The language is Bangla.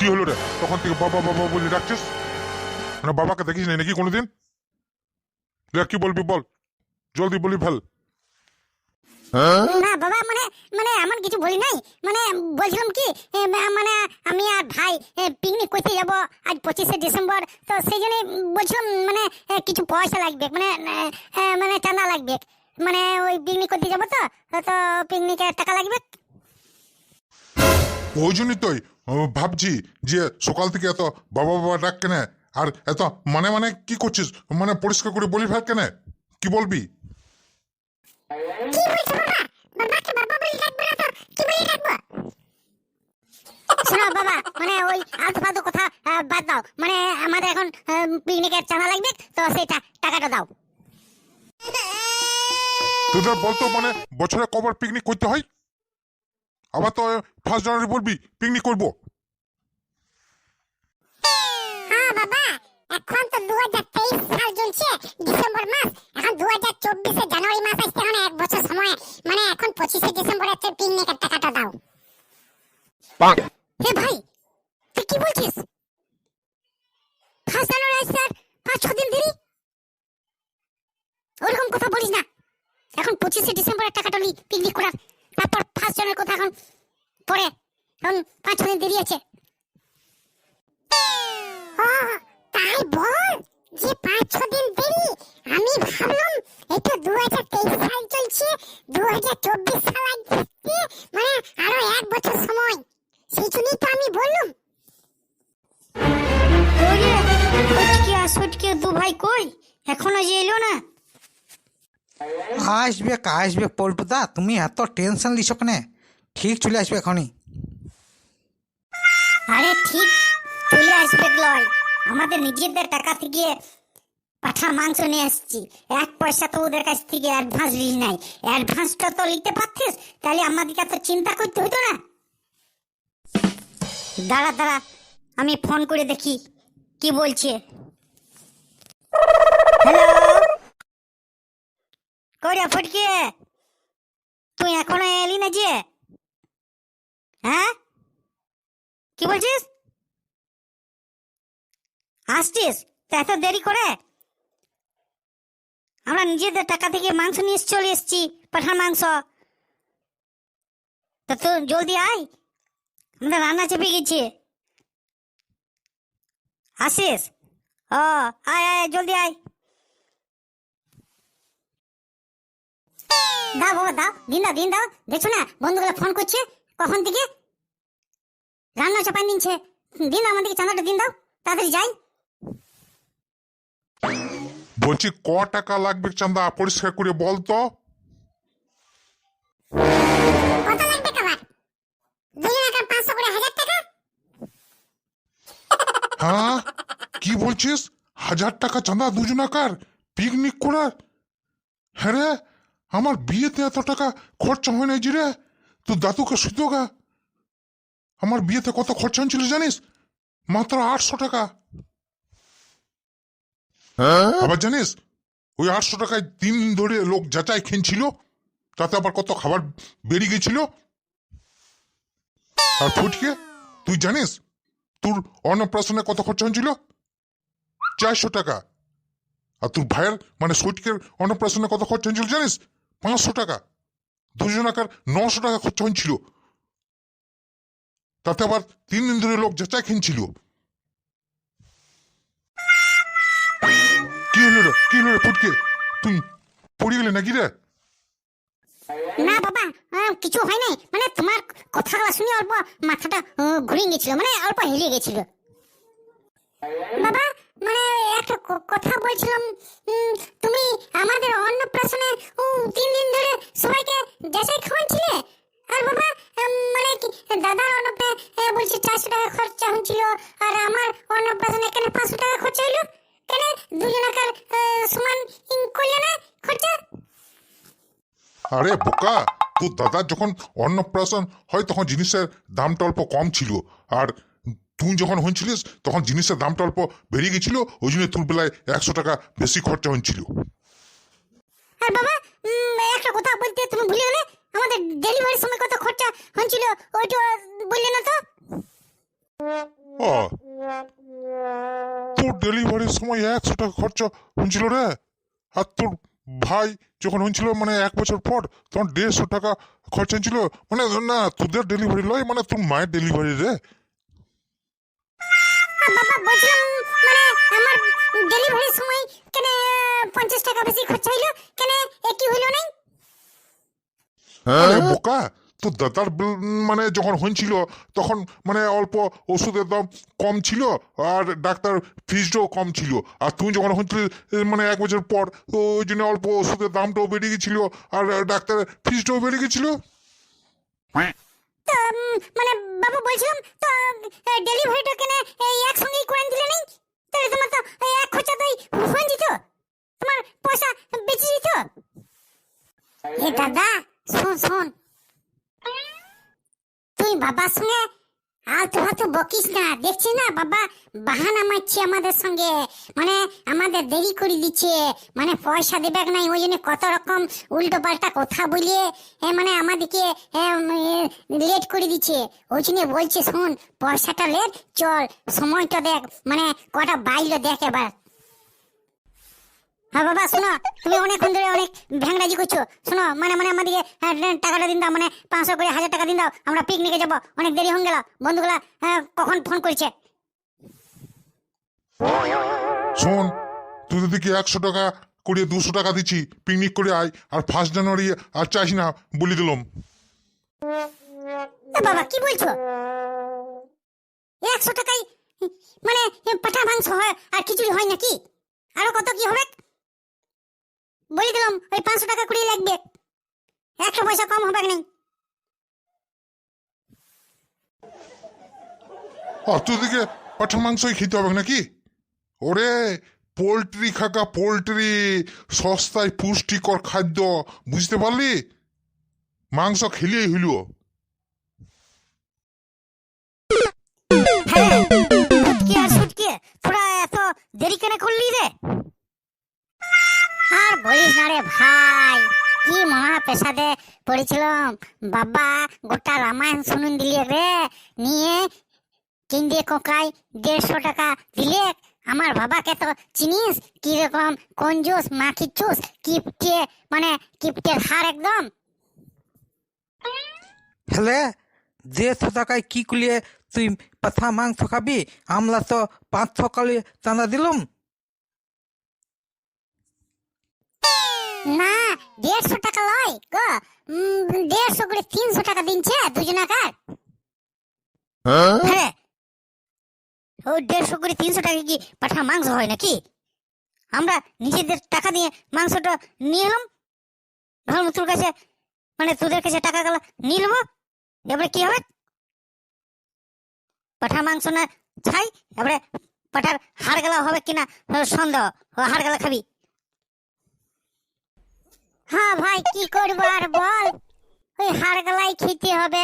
কি হলো রে? তখন থেকে বাবা বাবা বলে ডাকছিস? মানে বাবাকে দেখিস নাই নাকি কোনোদিন? কি বলবি বল। জলদি বলি ফেল। না বাবা মানে মানে এমন কিছু বলি নাই। মানে বলছিলাম কি মানে আমি আর ভাই পিকনিক করতে যাব আজ পঁচিশে ডিসেম্বর। তো সেই জন্য বলছিলাম মানে কিছু পয়সা লাগবে মানে মানে চাঁদা লাগবে। মানে ওই পিকনিক করতে যাব তো তো পিকনিকের টাকা লাগবে। ওই জন্যই ভাবছি যে সকাল থেকে এত বাবা বাবা ডাক কেনে আর এত মানে মানে কি করছিস? মানে পরিষ্কার করে বলি ফেল কেনে? কি বলবি? শোনো বাবা মানে ওই আলতু ফালতু কথা বাদ দাও। মানে আমাদের এখন পিকনিকের চাঁদা লাগবে তো সেই টা- টাকাটা দাও। তোদের বলতো মানে বছরে কবার পিকনিক করতে হয়? আবার তো ফার্স্ট জানুয়ারি বলবি পিকনিক করব। হ্যাঁ বাবা এখন তো দু হাজার তেইশ সাল চলছে ডিসেম্বর মাস। এখন দু হাজার চব্বিশে জানুয়ারি মাস আসতে এখন এক বছর সময়। মানে এখন পঁচিশে ডিসেম্বর হচ্ছে পিকনিকের টাকাটা দাও। হে ভাই তুই কি বলছিস? ফার্স্ট জানুয়ারি আসছে আর পাঁচ ছ দিন দেরি? ওরকম কথা বলিস না। এখন পঁচিশে ডিসেম্বরের টাকাটা নি পিকনিক করার। তারপর ফার্স্ট জনের কথা এখন পরে এখন পাঁচ জনের দিন দেরি আছে। তাই বল যে পাঁচ ছ দিন আসবে আসবে, পল্টুদা, তুমি এত টেনশন লিছো কেনে? ঠিক চলে আসবে এখনই। আরে ঠিক, চলে আসবে লয়। আমাদের নিজেদের টাকা থেকে পাঠা মাংস নিয়ে আসছি। এক পয়সা তো ওদের কাছ থেকে অ্যাডভান্স লিস নাই। অ্যাডভান্সটা তো নিতে পারতিস, তাহলে আমাদেরকে এত চিন্তা করতে হতো না। দাঁড়া দাঁড়া, আমি ফোন করে দেখি, কি বলছে। হ্যালো কইরা ফটকে। তুই এখনও এলি না যে? হ্যাঁ? কি বলছিস? আসছিস? এত দেরি করে? আমরা নিজেদের টাকা থেকে মাংস নিয়ে চলে এসেছি পাঠার মাংস। তা তো জলদি আয়। আমাদের রান্না চেপে গেছে। আসিস? ও আয় আয়, জলদি আয়। দাও বাবা দাও দিন দাও দিন দাও। দেখছ না বন্ধুগুলো ফোন করছে কখন থেকে? রান্না চাপাই নিচ্ছে। দিন দাও আমাদেরকে চাঁদাটা দিন দাও তাড়াতাড়ি যাই। বলছি ক টাকা লাগবে চান্দা? পরিষ্কার করে বল তো। কত লাগবে খাবার? দুজন টাকা পাঁচশো করে হাজার টাকা? হ্যাঁ? কি বলছিস? হাজার টাকা চাঁদা দুজনাকার? পিকনিক করার? হ্যাঁ রে? আমার বিয়েতে এত টাকা খরচা হয় নাই যে রে? তোর দাদুকে সুতোগা আমার বিয়েতে কত খরচা হয়েছিল জানিস? মাত্র আটশো টাকা। আবার জানিস ওই আটশো টাকায় তিন দিন ধরে লোক যাচাই খেনছিল তাতে আবার কত খাবার বেরিয়ে গেছিল? আর ফুটকে তুই জানিস তোর অন্নপ্রাশনে কত খরচা হয়েছিল? চারশো টাকা। আর তোর ভাইয়ের মানে সৈটকের অন্নপ্রাশনে কত খরচা হয়েছিল জানিস? পাঁচশো টাকা। দুজনাকার নশো টাকা খরচা হয়েছিল। তাতে আবার তিন দিন ধরে লোক যাচাই খেনছিল কি হলো কি হলো ফুটকে গেলে নাকি রে? না বাবা কিছু হয় নাই। মানে তোমার কথাগুলো শুনে অল্প মাথাটা ঘুরে গেছিল মানে অল্প হেলিয়ে গেছিল। বাবা মানে একটা কথা বলছিলাম তুমি আমাদের তিন দিন ধরে সবাইকে খাওয়াচ্ছিলে আর বাবা মানে কি, দাদার চারশো টাকা খরচা হচ্ছিল আর আমার কেন পাঁচশো টাকা খরচা হইল? কেন দুজনাকার সমান করলে না খরচা? আরে বোকা, তোর দাদার যখন অন্নপ্রাশন হয় তখন জিনিসের দামটা অল্প কম ছিল, আর তুই যখন হয়েছিলিস তখন জিনিসের দামটা অল্প বেরিয়ে গেছিল ওই জন্য তোর বেলায় একশো টাকা বেশি খরচা হয়েছিল। আর বাবা একটা কথা বলতে তুমি ভুলে গেলে আমাদের ডেলিভারির সময় কত খরচা হয়েছিল ওইটা বললে না তো? ডেলিভারির সময় একশো টাকা খরচা হয়েছিল রে। আর তোর ভাই যখন হয়েছিল মানে এক বছর পর তখন দেড়শো টাকা খরচা হয়েছিল। মানে না তোদের ডেলিভারি লয় মানে তোর মায়ের ডেলিভারি রে। বাবা বলছিলাম মানে আমার ডেলিভারির সময় কেন পঞ্চাশ টাকা বেশি খরচা হইল কেন একই হইল নাই? আরে বোকা তো দাদার বিল- মানে যখন হয়েছিল তখন মানে অল্প ওষুধের দাম কম ছিল আর ডাক্তার ফিসটাও কম ছিল। আর তুমি যখন হয়েছিল মানে এক বছর পর তো ওই জন্য অল্প ওষুধের দামটাও বেড়ে গেছিল আর ডাক্তারের ফিসটাও বেড়ে গেছিল। মানে বাবা বলছিলাম, তো ডেলিভারিটা কেন একসঙ্গেই করে দিলে নাই? তাহলে তোমার তো এক খরচাতেই ফোন দিত? তোমার পয়সা বেঁচে দিত? হে দাদা, শোন শোন। তুই বাবার সঙ্গে আলতু ফালতু বকিস না। দেখছিস না, বাবা, বাহানা মারছে আমাদের সঙ্গে। মানে আমাদের দেরি করে দিচ্ছে। মানে পয়সা দেবে নাই, ওই জন্য কত রকম উল্টো পাল্টা কথা বলিয়ে মানে আমাদেরকে লেট করে দিচ্ছে। ওই জন্য বলছে, শোন, পয়সাটা লেট চল, সময়টা দেখ। মানে কটা বাইলো দেখ এবার। হ্যাঁ বাবা শোনো তুমি অনেকক্ষণ ধরে অনেক ভ্যাংরাজি করছ। শোনো মানে মানে আমাদেরকে হ্যাঁ, টাকাটা দিন দাও মানে পাঁচশো করে হাজার টাকা দিন দাও আমরা পিকনিকে যাব। অনেক দেরি হয়ে গেল। বন্ধুগুলা হ্যাঁ, কখন ফোন করছে? শোন তুই যদি একশো টাকা করে দুশো টাকা দিচ্ছি পিকনিক করে আয় আর ফার্স্ট জানুয়ারি আর চাইস না বলে দিলাম। এ বাবা কি বলছো? একশো টাকায় মানে পাঠা মাংস হয় আর খিচুড়ি হয় নাকি? আরও কত কি হবে? বলে দিলাম ওই পাঁচশো টাকা কুড়ি লাগবে। একশো পয়সা কম হবে না আর তোদেরকে পাঠা মাংসই খেতে হবে নাকি? ওরে পোলট্রি খাকা পোলট্রি সস্তায় পুষ্টিকর খাদ্য বুঝতে পারলি? মাংস খেলেই হইল। হ্যাঁ দেরি কেন করলি রে? আর বলিস না রে ভাই, কি মহা পেশাদে পড়েছিলাম। বাবা গোটা রামায়ণ শুনুন দিলে রে, নিয়ে কিনতে কোকাই দেড়শো টাকা দিলে, আমার বাবাকে তো চিনিস? কীরকম কঞ্জুস মাখি চুস কিপটে মানে কিপটের হার একদম? হেলে দেড়শো টাকায় কি কুলিয়ে তুই পাঠা মাংস খাবি আমরা তো পাঁচশো কালি চাঁদা দিলাম। না দেড়শো টাকা লয় গো। দেড়শো করে তিনশো টাকা দিনছে দুজনাকার হ্যাঁ? ও দেড়শো করে তিনশো টাকা কি পাঠা মাংস হয় নাকি? আমরা নিজেদের টাকা দিয়ে মাংসটা নিয়ে এলাম। ভালো তোর কাছে মানে তোদের কাছে টাকা গেলা নিয়ে নেব এবারে কি হবে? পাঠা মাংস না ছাই এবারে পাঠার হাড় গেলা হবে কিনা সন্দেহ। হাড় গেলা খাবি। হ্যাঁ ভাই কি করব আর বল? ওই হাড় গলায় খেতে হবে।